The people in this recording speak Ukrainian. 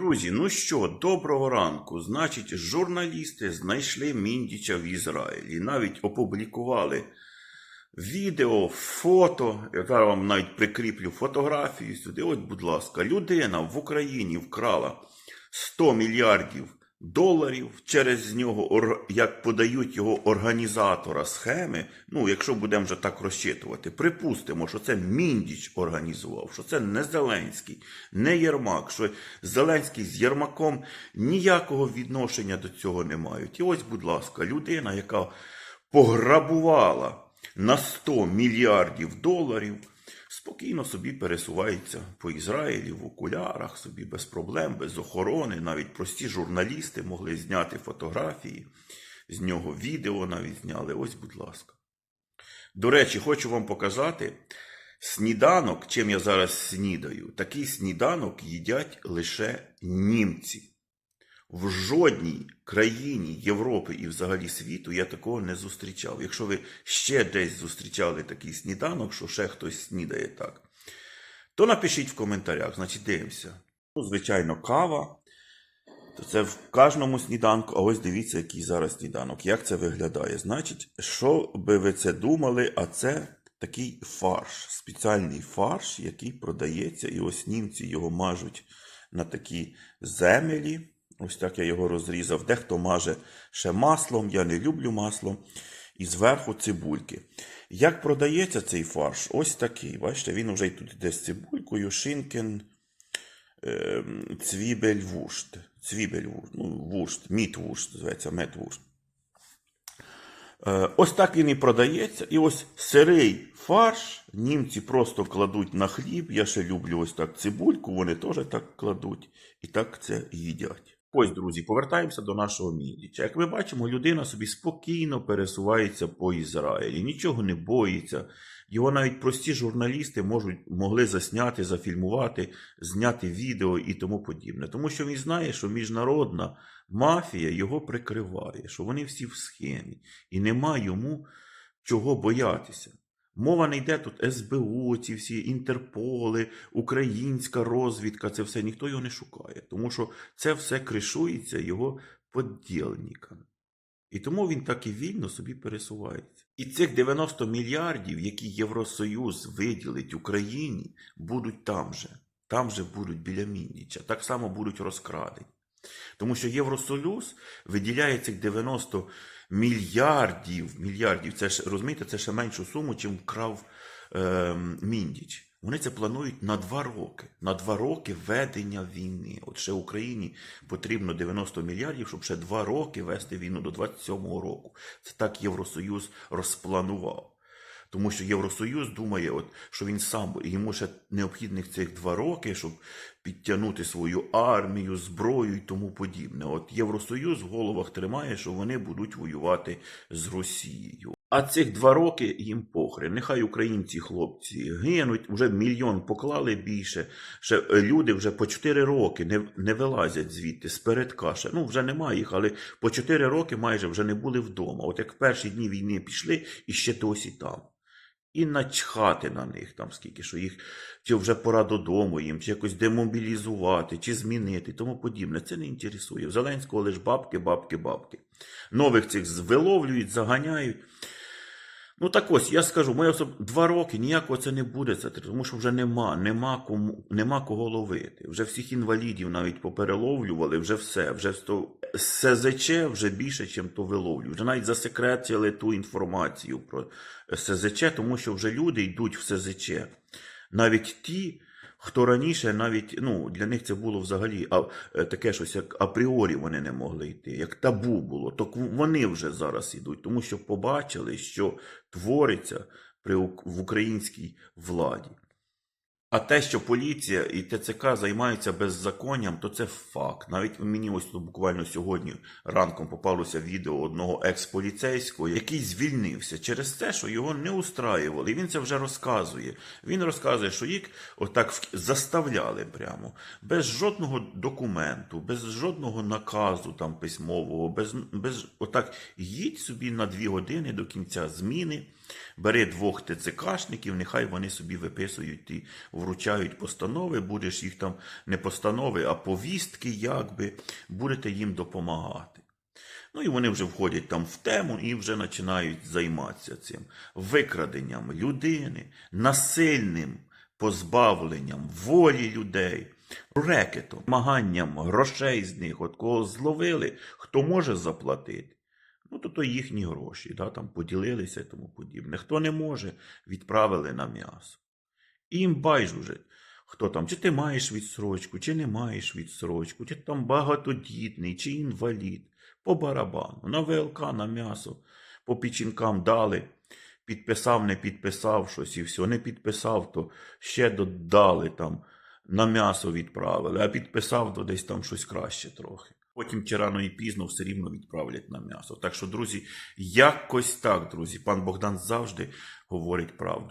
Друзі, ну що, доброго ранку. Значить, журналісти знайшли Міндіча в Ізраїлі. Навіть опублікували відео, фото. Я зараз вам навіть прикріплю фотографію сюди. От, будь ласка, людина в Україні вкрала 100 мільярдів доларів через нього, як подають його організатора схеми. Ну, якщо будемо вже так розчитувати, припустимо, що це Міндіч організував, що це не Зеленський, не Єрмак, що Зеленський з Єрмаком ніякого відношення до цього не мають. І ось, будь ласка, людина, яка пограбувала на 100 мільярдів доларів, спокійно собі пересувається по Ізраїлі в окулярах, собі без проблем, без охорони. Навіть прості журналісти могли зняти фотографії, з нього відео навіть зняли. Ось, будь ласка. До речі, хочу вам показати сніданок, чим я зараз снідаю. Такий сніданок їдять лише німці. В жодній країні Європи і взагалі світу я такого не зустрічав. Якщо ви ще десь зустрічали такий сніданок, що ще хтось снідає так, то напишіть в коментарях, значить дивимося. Ну, звичайно, кава. То це в кожному сніданку, а ось дивіться, який зараз сніданок. Як це виглядає? Значить, що би ви це думали, а це такий фарш, спеціальний фарш, який продається, і ось німці його мажуть на такі землі. Ось так я його розрізав. Дехто маже ще маслом, я не люблю маслом. І зверху цибульки. Як продається цей фарш? Ось такий. Бачите, він вже й тут іде з цибулькою, шинкен, ем, цвібельвушт. Цвібельвушт, ну, вушт, мітвушт, називається метвушт. Е, Ось так він і продається. І ось сирий фарш німці просто кладуть на хліб. Я ще люблю ось так цибульку, вони теж так кладуть і так це їдять. Ось, друзі, повертаємося до нашого мідіча. Як ми бачимо, людина собі спокійно пересувається по Ізраїлі, нічого не боїться. Його навіть прості журналісти можуть, могли засняти, зафільмувати, зняти відео і тому подібне. Тому що він знає, що міжнародна мафія його прикриває, що вони всі в схемі, і нема йому чого боятися. Мова не йде тут СБУ, ці всі Інтерполи, українська розвідка, це все ніхто його не шукає, тому що це все кришується його подільниками. І тому він так і вільно собі пересувається. І цих 90 мільярдів, які Євросоюз виділить Україні, будуть там же. Там же будуть біля Міндіча. Так само будуть розкрадені. Тому що Євросоюз виділяє цих 90 мільярдів. Мільярдів. Це ж розумієте, це ще меншу суму, чим вкрав е, Міндіч. Вони це планують на два роки. На два роки ведення війни. От ще Україні потрібно 90 мільярдів, щоб ще два роки вести війну до 27-го року. Це так Євросоюз розпланував. Тому що Євросоюз думає, от, що він сам йому ще необхідних цих два роки, щоб підтягнути свою армію, зброю і тому подібне. От Євросоюз в головах тримає, що вони будуть воювати з Росією. А цих два роки їм похрен. Нехай українці хлопці гинуть, вже мільйон поклали більше. Ще е, люди вже по 4 роки не, не вилазять звідти з передка. Ще, Ну вже немає їх, але по 4 роки майже вже не були вдома. От як в перші дні війни пішли і ще досі там. І начхати на них там скільки, що їх чи вже пора додому їм, чи якось демобілізувати, чи змінити, тому подібне. Це не інтересує. В Зеленського лише бабки, бабки, бабки. Нових цих виловлюють, заганяють. Ну так ось, я скажу, моя особ... два роки ніякого це не буде, це, тому що вже нема, нема, кому, нема кого ловити. Вже всіх інвалідів навіть попереловлювали, вже все. Вже сто... СЗЧ вже більше, ніж то виловлюють. Вже навіть засекретили ту інформацію про СЗЧ, тому що вже люди йдуть в СЗЧ. Навіть ті, хто раніше навіть ну, для них це було взагалі а, е, таке щось, як апріорі вони не могли йти, як табу було, то вони вже зараз йдуть, тому що побачили, що твориться при в українській владі. А те, що поліція і ТЦК займаються беззаконням, то це факт. Навіть мені ось тут буквально сьогодні ранком попалося відео одного експоліцейського, який звільнився через те, що його не устраювали. І він це вже розказує. Він розказує, що їх отак заставляли прямо, без жодного документу, без жодного наказу там письмового, без, без отак їдь собі на дві години до кінця зміни. Бери двох ТЦКшників, нехай вони собі виписують і вручають постанови, будеш їх там не постанови, а повістки, якби будете їм допомагати. Ну і вони вже входять там в тему і вже починають займатися цим викраденням людини, насильним позбавленням волі людей, рекетом, вимаганням грошей з них, от кого зловили, хто може заплатити. Ну, то то їхні гроші, да, там поділилися і тому подібне. Хто не може, відправили на м'ясо. І їм байдуже, хто там, чи ти маєш відсрочку, чи не маєш відсрочку, чи там багатодітний, чи інвалід. По барабану, на ВЛК, на м'ясо, по печінкам дали, підписав, не підписав щось і все. Не підписав, то ще додали там, на м'ясо відправили, а підписав, то десь там щось краще трохи. Потім чи рано і пізно все рівно відправлять на м'ясо. Так що, друзі, якось так, друзі, пан Богдан завжди говорить правду.